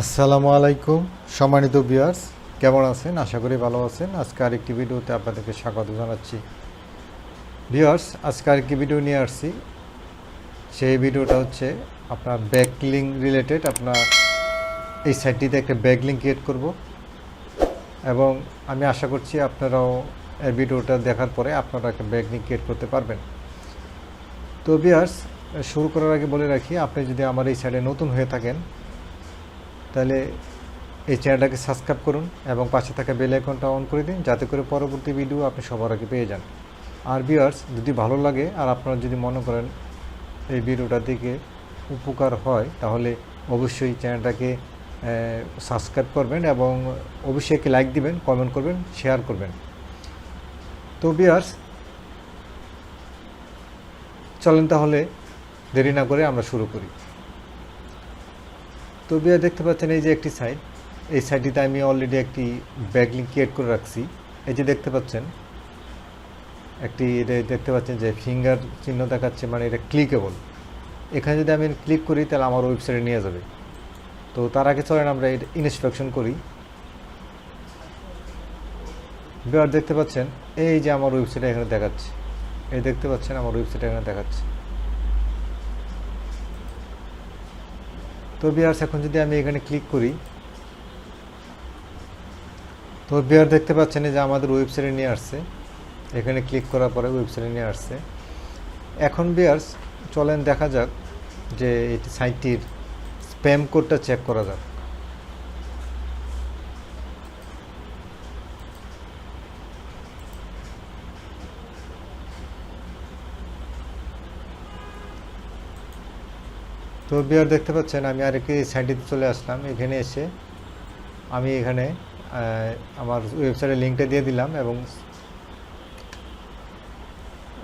আসসালামু আলাইকুম। সম্মানিত বিয়ার্স কেমন আছেন? আশা করি ভালো আছেন। আজকে আরেকটি ভিডিওতে আপনাদেরকে স্বাগত জানাচ্ছি। বিয়ার্স আজকে আরেকটি ভিডিও নিয়ে আসছি। সেই ভিডিওটা হচ্ছে আপনার ব্যাকলিং রিলেটেড। আপনার এই সাইটটিতে একটা ব্যাকলিং ক্রিয়েট করব। এবং আমি আশা করছি আপনারাও এই ভিডিওটা দেখার পরে আপনারা একটা ব্যাকলিং ক্রিয়েট করতে পারবেন। তো বিয়ার্স শুরু করার আগে বলে রাখি, আপনি যদি আমার এই সাইটে নতুন হয়ে থাকেন তাহলে এই চ্যানেলটাকে সাবস্ক্রাইব করুন এবং পাশে থাকা বেল আইকনটা অন করে দিন, যাতে করে পরবর্তী ভিডিও আপনি সবার আগে পেয়ে যান। আর ভিউয়ার্স, যদি ভালো লাগে আর আপনারা যদি মনে করেন এই ভিডিওটা দেখে উপকার হয়, তাহলে অবশ্যই চ্যানেলটাকে সাবস্ক্রাইব করবেন এবং অবশ্যই একটি লাইক দিবেন, কমেন্ট করবেন, শেয়ার করবেন। তো ভিউয়ার্স, চলেন তাহলে দেরি না করে আমরা শুরু করি। তো বিয়া দেখতে পাচ্ছেন এই যে একটি সাইট এই সাইডটিতে আমি অলরেডি একটি ব্যাগলিং ক্রিয়েট করে রাখছি। এই যে দেখতে পাচ্ছেন, একটি দেখতে পাচ্ছেন যে ফিঙ্গার চিহ্ন দেখাচ্ছে মানে এটা ক্লিকেবল এখানে যদি আমি ক্লিক করি, তাহলে আমার ওয়েবসাইটে নিয়ে যাবে। তো তার আগে চলেন আমরা এটা ইনস্পেকশন করি। বিয়ার দেখতে পাচ্ছেন, এই যে আমার ওয়েবসাইটে এখানে দেখাচ্ছে। এই দেখতে পাচ্ছেন, আমার ওয়েবসাইটে এখানে দেখাচ্ছে। তো এখন যদি আমি এখানে ক্লিক করি তো বিয়ার দেখতে পাচ্ছেন যে আমাদের ওয়েবসাইটে নিয়ে আসছে। এখানে ক্লিক করার পরে ওয়েবসাইটে নিয়ে আসছে। এখন বিয়ার্স, চলেন দেখা যাক যে এটি সাইটটির স্প্যাম কোডটা চেক করা যাক। তো বিয়ার দেখতে পাচ্ছেন, আমি আর আরেকটি সাইটটিতে চলে আসলাম, এখানে এসে আমি এখানে আমার ওয়েবসাইটে লিঙ্কটা দিয়ে দিলাম এবং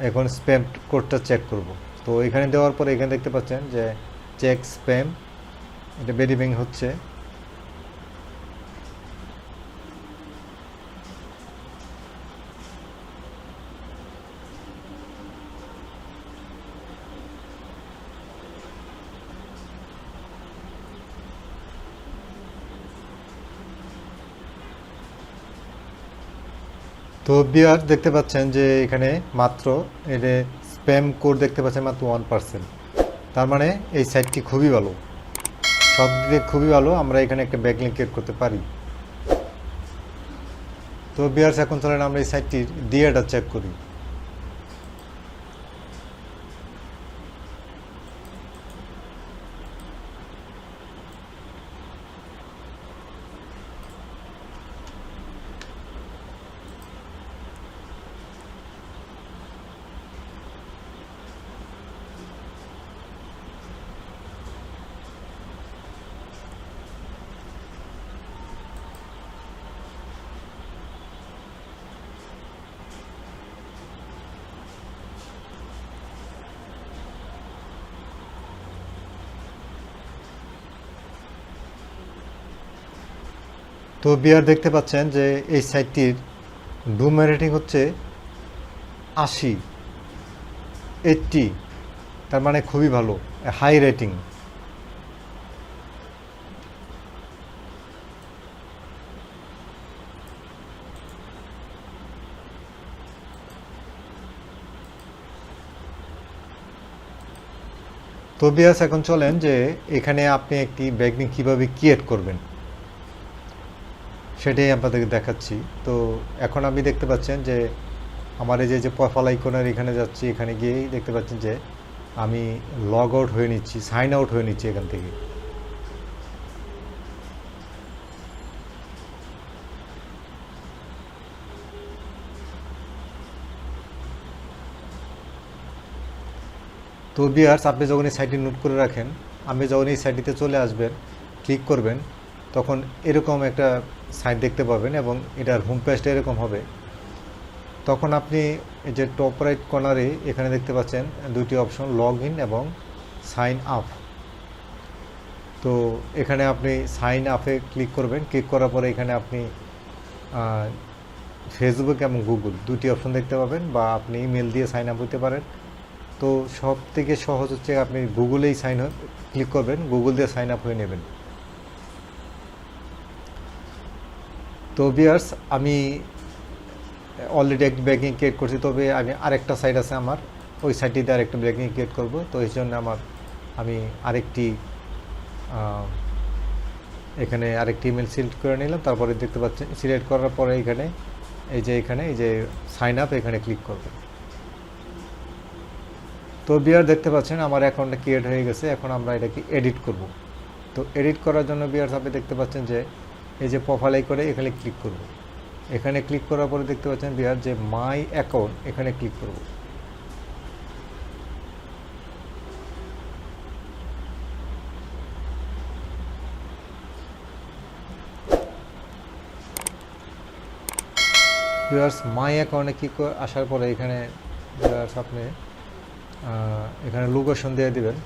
এখন স্প্যাম কোডটা চেক করব। তো এখানে দেওয়ার পরে এখানে দেখতে পাচ্ছেন যে চেক স্প্যাম এটা বেরিবিং হচ্ছে। তো বিয়ার দেখতে পাচ্ছেন যে এখানে মাত্র এর স্প্যাম কোড দেখতে পাচ্ছেন মাত্র ওয়ান পার্সেন্ট তার মানে এই সাইটটি খুবই ভালো। সব দিকে খুবই ভালো, আমরা এখানে একটা ব্যাকলিং ক্রিয়েট করতে পারি। তো বিয়ার্স এখন চলেন আমরা এই সাইটটির ডিএটা চেক করি। তো বিয়ার দেখতে পাচ্ছেন যে এই সাইটটির ডুম রেটিং হচ্ছে আশি এইটটি তার মানে খুবই ভালো হাই রেটিং তো বিয়াস এখন চলেন যে এখানে আপনি একটি ব্যাগনিং কীভাবে ক্রিয়েট করবেন। সেটাই আপনাদেরকে দেখাচ্ছি। তো এখন আপনি দেখতে পাচ্ছেন যে আমার এই যে প্রোফাইল আইকনের এখানে যাচ্ছি, এখানে গিয়েই দেখতে পাচ্ছেন যে আমি লগ আউট হয়ে নিচ্ছি সাইন আউট হয়ে নিচ্ছি এখান থেকে। তো বিয়ার্স আপনি যখন এই সাইটটি নোট করে রাখেন, আপনি যখন এই সাইটটিতে চলে আসবেন ক্লিক করবেন তখন এরকম একটা সাইট দেখতে পাবেন এবং এটার হোম পেজটা এরকম হবে। তখন আপনি যে টপ রাইট কর্নারে এখানে দেখতে পাচ্ছেন দুটি অপশন লগ ইন এবং সাইন আপ তো এখানে আপনি সাইন আপে ক্লিক করবেন। ক্লিক করার পরে এখানে আপনি ফেসবুক এবং গুগল দুটি অপশন দেখতে পাবেন বা আপনি ইমেল দিয়ে সাইন আপ হতে পারেন। তো সব থেকে সহজ হচ্ছে আপনি গুগলেই সাইন ক্লিক করবেন গুগল দিয়ে সাইন আপ হয়ে নেবেন। তো বিয়ার্স আমি অলরেডি একটা ব্যাকিং ক্রিয়েট করছি, তবে আমি আরেকটা সাইড আছে আমার, ওই সাইডটিতে আরেকটা ব্যাকিং ক্রিয়েট করব। তো এই জন্য আমার, আমি আরেকটি এখানে আরেকটি ইমেল সিলেক্ট করে নিলাম। তারপরে দেখতে পাচ্ছেন সিলেক্ট করার পরে এখানে, এই যে এখানে, এই যে সাইন আপ এখানে ক্লিক করবেন তো বিয়ার দেখতে পাচ্ছেন, আমার অ্যাকাউন্টটা ক্রিয়েট হয়ে গেছে। এখন আমরা এটাকে এডিট করব। তো এডিট করার জন্য বিয়ার্স আপনি দেখতে পাচ্ছেন যে এই যে প্রোফাইল করে এখানে ক্লিক করব। এখানে ক্লিক করার পরে দেখতে পাচ্ছেন বিয়ার যে মাই অ্যাকাউন্ট, এখানে ক্লিক করব। ভিউয়ার্স, মাই অ্যাকাউন্টে করে আসার পরে এখানে ভিউয়ার্স, আপনি এখানে লোকেশন দিয়ে দিবেন।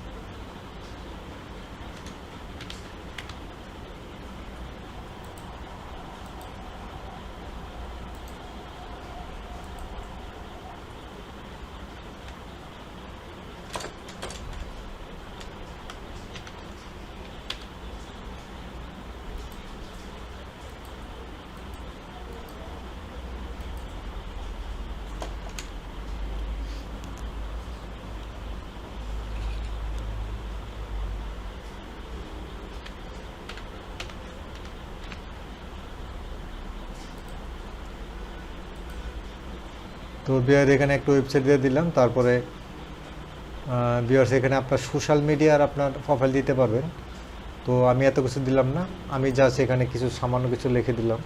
তো বিয়ার এখানে একটা ওয়েবসাইট দিয়ে দিলাম, তারপরে বিয়ার্স এখানে আপনার সোশ্যাল মিডিয়ার আপনার প্রোফাইল দিতে পারবেন। তো আমি এত কিছু দিলাম না, আমি জাস্ট এখানে কিছু সামান্য কিছু লিখে দিলাম।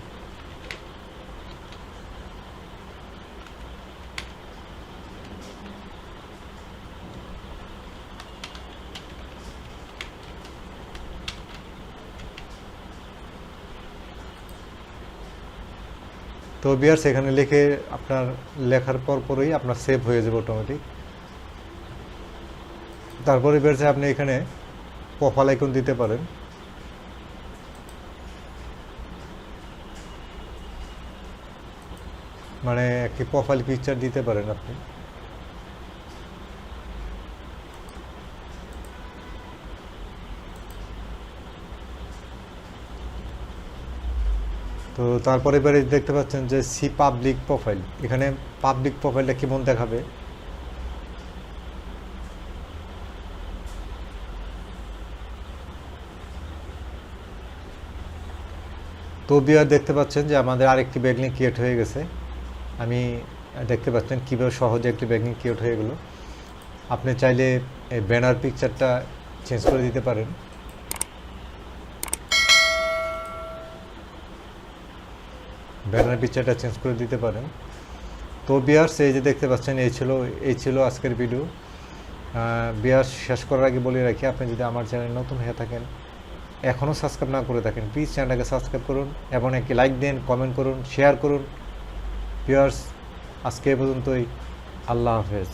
তো বিয়ার্স এখানে লিখে আপনার লেখার পর পরই আপনার সেভ হয়ে যাবে অটোমেটিক তারপরে বিয়ার্সে আপনি এখানে প্রোফাইল আইকন দিতে পারেন। মানে একটি প্রোফাইল পিকচার দিতে পারেন আপনি। তো তারপরে এবারে দেখতে পাচ্ছেন যে সি পাবলিক প্রোফাইল এখানে পাবলিক প্রোফাইলটা কেমন দেখাবে? তো বিয়ার দেখতে পাচ্ছেন যে আমাদের আরেকটি ব্যাগলিং ক্রিয়েট হয়ে গেছে। আমি দেখতে পাচ্ছেন কীভাবে সহজে একটি ব্যাগলিং ক্রিয়েট হয়ে গেলো। আপনি চাইলে এই ব্যানার পিকচারটা চেঞ্জ করে দিতে পারেন। ব্যানার পিকচারটা চেঞ্জ করে দিতে পারেন। তো বিয়ার্স, এই যে দেখতে পাচ্ছেন, এই ছিল এই ছিল আজকের ভিডিও বিয়ার্স, শেষ করার আগে বলে রাখি, আপনি যদি আমার চ্যানেল নতুন হয়ে থাকেন, এখনও সাবস্ক্রাইব না করে থাকেন প্লিজ চ্যানেলটাকে সাবস্ক্রাইব করুন এবং একটি লাইক দিন কমেন্ট করুন শেয়ার করুন। বিয়ার্স, আজকে পর্যন্তই। আল্লাহ হাফেজ।